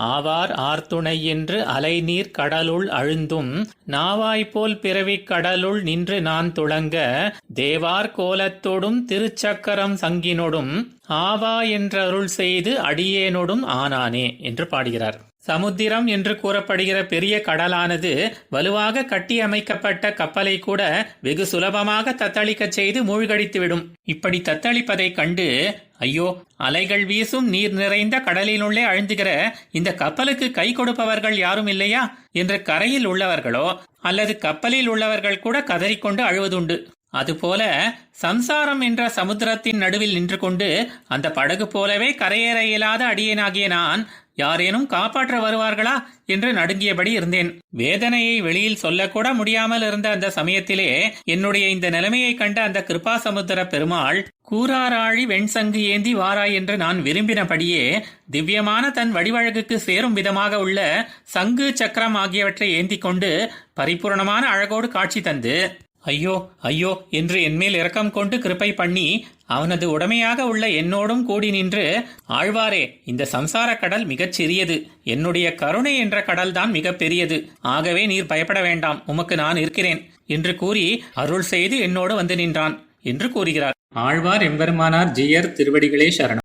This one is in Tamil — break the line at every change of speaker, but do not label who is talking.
ஆவார் ஆர்த்துணை என்று அலைநீர் கடலுள் அழுந்தும் நாவாய்போல் பிறவிக் கடலுள் நின்று நான் துளங்க தேவார் கோலத்தோடும் திருச்சக்கரம் சங்கினொடும் ஆவா என்றருள் செய்து அடியேனொடும் ஆனானே என்று பாடுகிறார். சமுத்திரம் என்று கூறப்படுகிற பெரிய கடலானது வலுவாக கட்டியமைக்கப்பட்ட கப்பலை கூட வெகு சுலபமாக தத்தளிக்கச் செய்து மூழ்கடித்துவிடும். இப்படி தத்தளிப்பதைக் கண்டு ஐயோ அலைகள் வீசும் நீர் நிறைந்த கடலினுள்ளே அழுந்துகிற இந்த கப்பலுக்கு கை கொடுப்பவர்கள் யாரும் இல்லையா? என்று கரையில் உள்ளவர்களோ அல்லது கப்பலில் உள்ளவர்கள் கூட கதறிக்கொண்டு அழுவதுண்டு. அதுபோல சம்சாரம் என்ற சமுத்திரத்தின் நடுவில் நின்று கொண்டு அந்த படகு போலவே கரையேற இயலாத அடியேனாகிய நான் யாரேனும் காப்பாற்ற வருவார்களா என்று நடுங்கியபடி இருந்தேன். வேதனையை வெளியில் சொல்லக்கூட முடியாமல் இருந்த அந்த சமயத்திலே என்னுடைய இந்த நிலைமையை கண்ட அந்த கிருபாசமுத்திர பெருமாள் கூராராழி வெண்சங்கு ஏந்தி வாராய் என்று நான் விரும்பினபடியே திவ்யமான தன் வடிவழகுக்கு சேரும் விதமாக உள்ள சங்கு சக்கரம் ஆகியவற்றை ஏந்தி கொண்டு பரிபூரணமான அழகோடு காட்சி தந்து ஐயோ ஐயோ என்று என்மேல் இரக்கம் கொண்டு கிருப்பை பண்ணி அவனது உடமையாக உள்ள என்னோடும் கூடி நின்று ஆழ்வாரே இந்த சம்சார கடல் மிகச் சிறியது. என்னுடைய கருணை என்ற கடல்தான் மிகப் பெரியது. ஆகவே நீர் பயப்பட வேண்டாம். உமக்கு நான் இருக்கிறேன். என்று கூறி அருள் செய்து என்னோடு வந்து நின்றான் என்று கூறுகிறார். ஆழ்வார் எம்பெருமானார் ஜியர் திருவடிகளே சரணம்.